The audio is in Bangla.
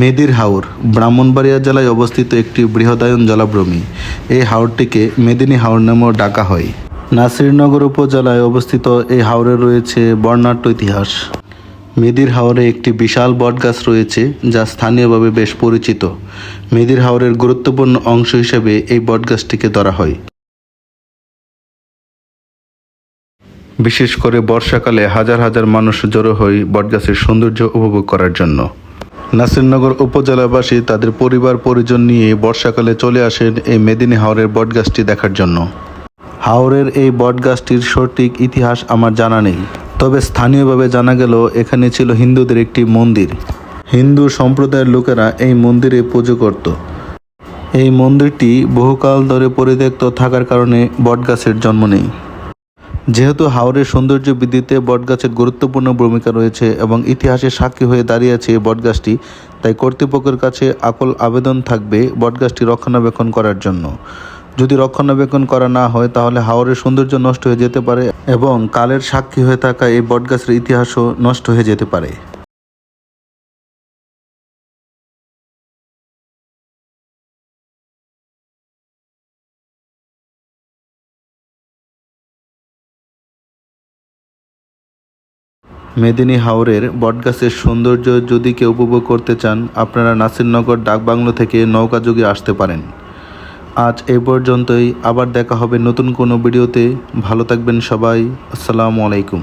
মেদির হাওর ব্রাহ্মণবাড়িয়া জেলায় অবস্থিত একটি বৃহদায়ন জলাভূমি। এই হাওরটিকে মেদিনী হাওর নামেও ডাকা হয়। নাসিরনগর উপজেলায় অবস্থিত এই হাওরে রয়েছে বর্ণাঢ্য ইতিহাস। মেদির হাওরে একটি বিশাল বটগাছ রয়েছে যা স্থানীয়ভাবে বেশ পরিচিত। মেদির হাওরের গুরুত্বপূর্ণ অংশ হিসেবে এই বটগাছটিকে ধরা হয়। বিশেষ করে বর্ষাকালে হাজার হাজার মানুষ জড়ো হয় বটগাছের সৌন্দর্য উপভোগ করার জন্য। নাসিরনগর উপজেলাবাসী তাদের পরিবার পরিজন নিয়ে বর্ষাকালে চলে আসেন এই মেদিনী হাওরের বটগাছটি দেখার জন্য। হাওরের এই বটগাছটির সঠিক ইতিহাস আমার জানা নেই, তবে স্থানীয়ভাবে জানা গেল এখানে ছিল হিন্দুদের একটি মন্দির। হিন্দু সম্প্রদায়ের লোকেরা এই মন্দিরে পুজো করত। এই মন্দিরটি বহুকাল ধরে পরিত্যক্ত থাকার কারণে বটগাছের জন্ম নেই। যেহেতু হাওরের সৌন্দর্য বৃদ্ধিতে বটগাছের গুরুত্বপূর্ণ ভূমিকা রয়েছে এবং ইতিহাসে সাক্ষী হয়ে দাঁড়িয়েছে বটগাছটি, তাই কর্তৃপক্ষের কাছে আকল আবেদন থাকবে বটগাছটি রক্ষণাবেক্ষণ করার জন্য। যদি রক্ষণাবেক্ষণ করা না হয়, তাহলে হাওরের সৌন্দর্য নষ্ট হয়ে যেতে পারে এবং কালের সাক্ষী হয়ে থাকা এই বটগাছের ইতিহাসও নষ্ট হয়ে যেতে পারে। মেদিনী হাওরের বটগাছের সৌন্দর্য যদি কেউ উপভোগ করতে চান, আপনারা নাসিরনগর ডাকবাংলো থেকে নৌকা যুগে আসতে পারেন। আজ এ পর্যন্তই। আবার দেখা হবে নতুন কোনো ভিডিওতে। ভালো থাকবেন সবাই। আসসালামু আলাইকুম।